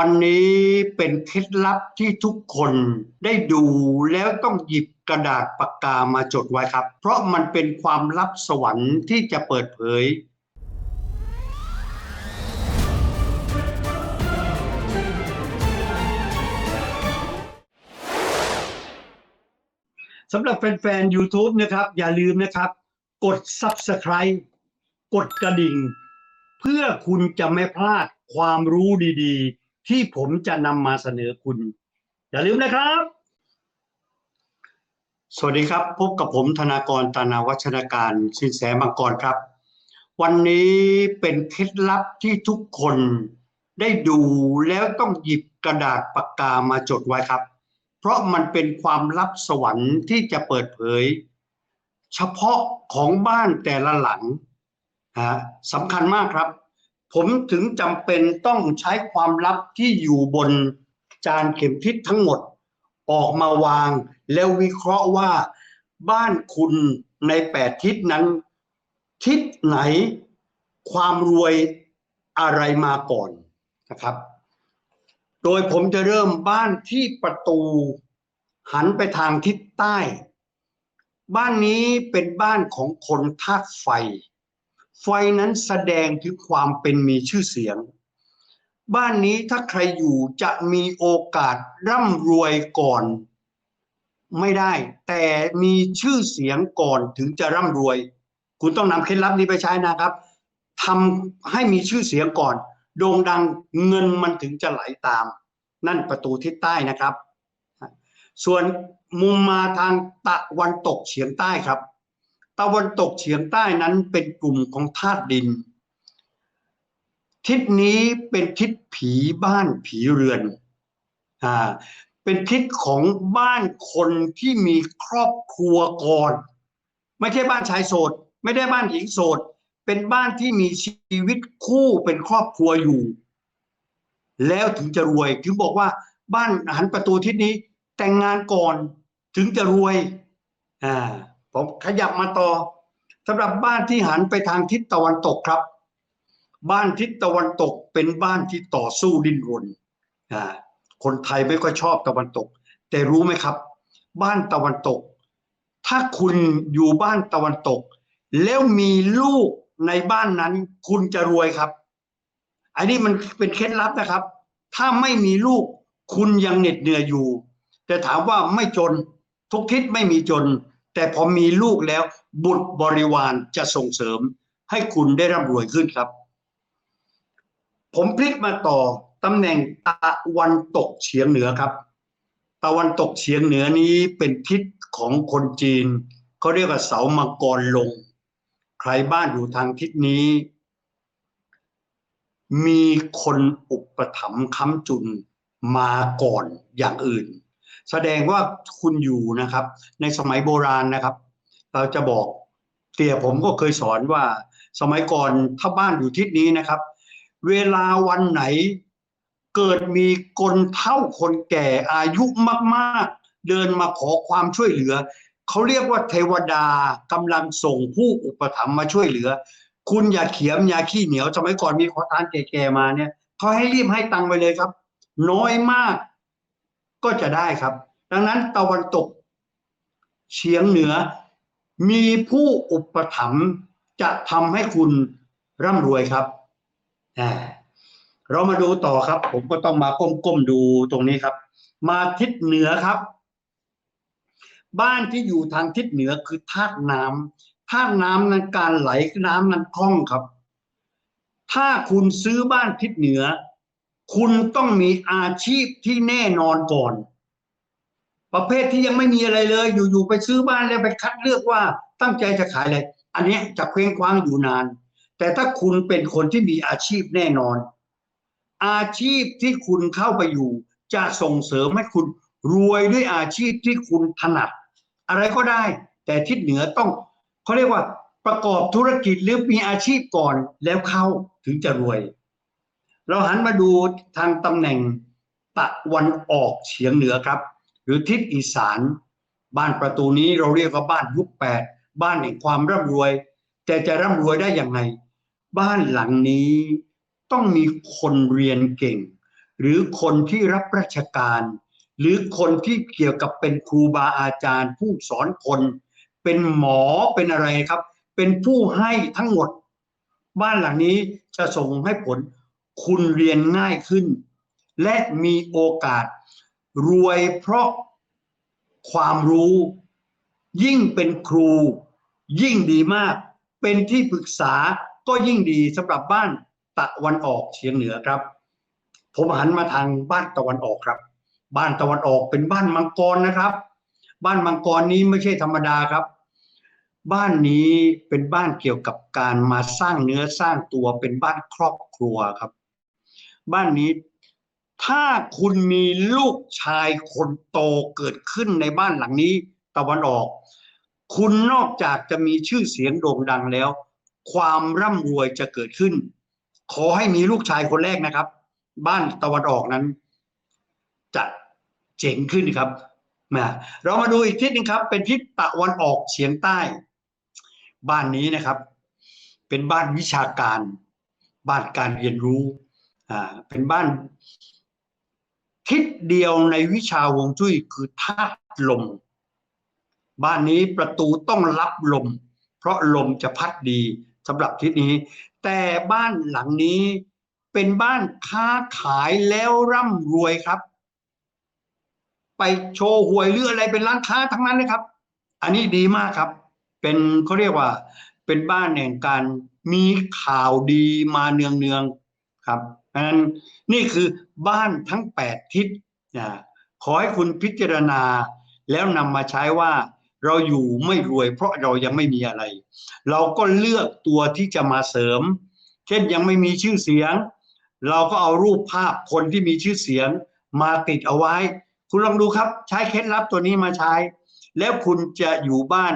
วันนี้เป็นเคล็ดลับที่ทุกคนได้ดูแล้วต้องหยิบกระดาษปากกามาจดไว้ครับ เพราะมันเป็นความลับสวรรค์ที่จะเปิดเผย สำหรับแฟนๆ YouTube นะครับ อย่าลืมนะครับ กด Subscribe กดกระดิ่ง เพื่อคุณจะไม่พลาดความรู้ดีๆ ที่ผมจะนำมาเสนอคุณ อย่าลืมนะครับ สวัสดีครับ พบกับผมธนากรตานาวัชรการสินแสมังกรครับ วันนี้เป็นเคล็ดลับที่ทุกคนได้ดูแล้วต้องหยิบกระดาษปากกามาจดไว้ครับ เพราะมันเป็นความลับสวรรค์ที่จะเปิดเผย เฉพาะของบ้านแต่ละหลังนะสำคัญมากครับ ผมถึงจำเป็นต้องใช้ความลับที่อยู่บนจานเข็มทิศทั้งหมด ออกมาวางแล้ววิเคราะห์ว่า บ้านคุณในแปดทิศนั้น ทิศไหนความรวยอะไรมาก่อนนะครับ โดยผมจะเริ่มบ้านที่ประตู หันไปทางทิศใต้ บ้านนี้เป็นบ้านของคนธาตุไฟ ไฟนั้นแสดงถึงความเป็นมีชื่อเสียง บ้านนี้ถ้าใครอยู่จะมีโอกาสร่ำรวยก่อน ไม่ได้ แต่มีชื่อเสียงก่อนถึงจะร่ำรวย คุณต้องนำเคล็ดลับนี้ไปใช้นะครับทำให้มีชื่อเสียงก่อนโด่งดังเงินมันถึงจะไหลตาม นั่นประตูทิศใต้นะครับ ส่วนมุมมาทางตะวันตกเฉียงใต้ครับ ตะวันตกเฉียงใต้นั้นเป็นกลุ่มของธาตุดิน ทิศนี้เป็นทิศผีบ้านผีเรือนอ่าเป็นทิศของบ้านคนที่มีครอบครัวก่อน ไม่ใช่บ้านชายโสด ไม่ได้บ้านหญิงโสด เป็นบ้านที่มีชีวิตคู่เป็นครอบครัวอยู่ แล้วถึงจะรวยถึงบอกว่าบ้านหันประตูทิศนี้แต่งงานก่อนถึงจะรวยอ่า ผมขยับมาต่อสำหรับบ้านที่หันไปทางทิศตะวันตกครับ บ้านทิศตะวันตกเป็นบ้านที่ต่อสู้ดิ้นรนคนไทยไม่ค่อยชอบตะวันตก แต่รู้ไหมครับ บ้านตะวันตก ถ้าคุณอยู่บ้านตะวันตก แล้วมีลูกในบ้านนั้น คุณจะรวยครับ อันนี้มันเป็นเคล็ดลับนะครับ ถ้าไม่มีลูก คุณยังเหน็ดเหนื่อยอยู่ แต่ถามว่าไม่จน ทุกทิศไม่มีจน แต่พอมีลูกแล้ว บุตรบริวารจะส่งเสริม ให้คุณได้ร่ำรวยขึ้นครับ ผมพลิกมาต่อตำแหน่งตะวันตกเฉียงเหนือครับ ตะวันตกเฉียงเหนือนี้เป็นทิศของคนจีนเขาเรียกว่าเสามังกรลง ใครบ้านอยู่ทางทิศนี้ มีคนอุปถัมภ์ค้ำจุนมาก่อนอย่างอื่น แสดงว่าคุณอยู่นะครับ ในสมัยโบราณนะครับ เราจะบอกเตี่ยผมก็เคยสอนว่าสมัยก่อนถ้าบ้านอยู่ทิศนี้นะครับ เวลาวันไหนเกิดมีคนเฒ่าคนแก่อายุมากๆ เดินมาขอความช่วยเหลือ เขาเรียกว่าเทวดากำลังส่งผู้อุปถัมภ์มาช่วยเหลือ คุณอย่าเขียมอย่าขี้เหนียวสมัยก่อนมีขอทานแก่ๆมาเนี่ยเขาให้รีบให้ตังค์ไปเลยครับ น้อยมาก ก็จะได้ครับ ดังนั้นตะวันตกเฉียงเหนือ มีผู้อุปถัมภ์จะทำให้คุณร่ำรวยครับอ่าเรามาดูต่อครับ ผมก็ต้องมาก้มๆดูตรงนี้ครับ มาทิศเหนือครับ บ้านที่อยู่ทางทิศเหนือคือธาตุน้ำธาตุน้ำนั้นการไหลน้ำนั้นคล่องครับ ถ้าคุณซื้อบ้านทิศเหนือ คุณต้องมีอาชีพที่แน่นอนก่อน ประเภทที่ยังไม่มีอะไรเลย อยู่ๆไปซื้อบ้านแล้วไปคัดเลือกว่าตั้งใจจะขายอะไร อันนี้จะเคว้งคว้างอยู่นาน แต่ถ้าคุณเป็นคนที่มีอาชีพแน่นอน อาชีพที่คุณเข้าไปอยู่ จะส่งเสริมให้คุณรวยด้วยอาชีพที่คุณถนัด อะไรก็ได้ แต่ทิศเหนือต้องเขาเรียกว่าประกอบธุรกิจหรือมีอาชีพก่อนแล้วเข้าถึงจะรวย เราหันมาดูทางตำแหน่งตะวันออกเฉียงเหนือครับ หรือทิศอีสาน บ้านประตูนี้เราเรียกว่าบ้านยุคแปดบ้านแห่งความร่ำรวย แต่จะร่ำรวยได้อย่างไงบ้านหลังนี้ต้องมีคนเรียนเก่ง หรือคนที่รับราชการ หรือคนที่เกี่ยวกับเป็นครูบาอาจารย์ ผู้สอนคน เป็นหมอเป็นอะไรครับ เป็นผู้ให้ทั้งหมด บ้านหลังนี้จะส่งให้ผล คุณเรียนง่ายขึ้น และมีโอกาสรวยเพราะความรู้ ยิ่งเป็นครู ยิ่งดีมาก เป็นที่ปรึกษาก็ยิ่งดีสำหรับบ้านตะวันออกเฉียงเหนือครับ ผมหันมาทางบ้านตะวันออกครับ บ้านตะวันออกเป็นบ้านมังกรนะครับ บ้านมังกรนี้ไม่ใช่ธรรมดาครับ บ้านนี้เป็นบ้านเกี่ยวกับการมาสร้างเนื้อสร้างตัวเป็นบ้านครอบครัวครับ บ้านนี้ ถ้าคุณมีลูกชายคนโตเกิดขึ้นในบ้านหลังนี้ ตะวันออก คุณนอกจากจะมีชื่อเสียงโด่งดังแล้ว ความร่ำรวยจะเกิดขึ้น ขอให้มีลูกชายคนแรกนะครับ บ้านตะวันออกนั้น จะเจ๋งขึ้นครับมาเรามาดูอีกทิศหนึงครับ เป็นทิศตะวันออกเฉียงใต้ บ้านนี้นะครับ เป็นบ้านวิชาการ บ้านการเรียนรู้ เป็นบ้านทิศเดียวในวิชาวงจุ้ยคือธาตุลม บ้านนี้ประตูต้องรับลม เพราะลมจะพัดดีสำหรับทิศนี้ แต่บ้านหลังนี้เป็นบ้านค้าขายแล้วร่ำรวยครับ ไปโชว์หวยหรืออะไรเป็นร้านค้าทั้งนั้นนะครับ อันนี้ดีมากครับ เป็นเขาเรียกว่า เป็นบ้านแห่งการมีข่าวดีมาเนืองๆครับ นั้นนี่คือบ้านทั้งแปดทิศนะขอให้คุณพิจารณาแล้วนำมาใช้ว่าเราอยู่ไม่รวยเพราะเรายังไม่มีอะไร เราก็เลือกตัวที่จะมาเสริม เช่นยังไม่มีชื่อเสียง เราก็เอารูปภาพคนที่มีชื่อเสียงมาติดเอาไว้ คุณลองดูครับใช้เคล็ดลับตัวนี้มาใช้ แล้วคุณจะอยู่บ้าน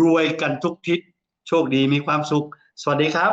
รวยกันทุกทิศ โชคดีมีความสุข สวัสดีครับ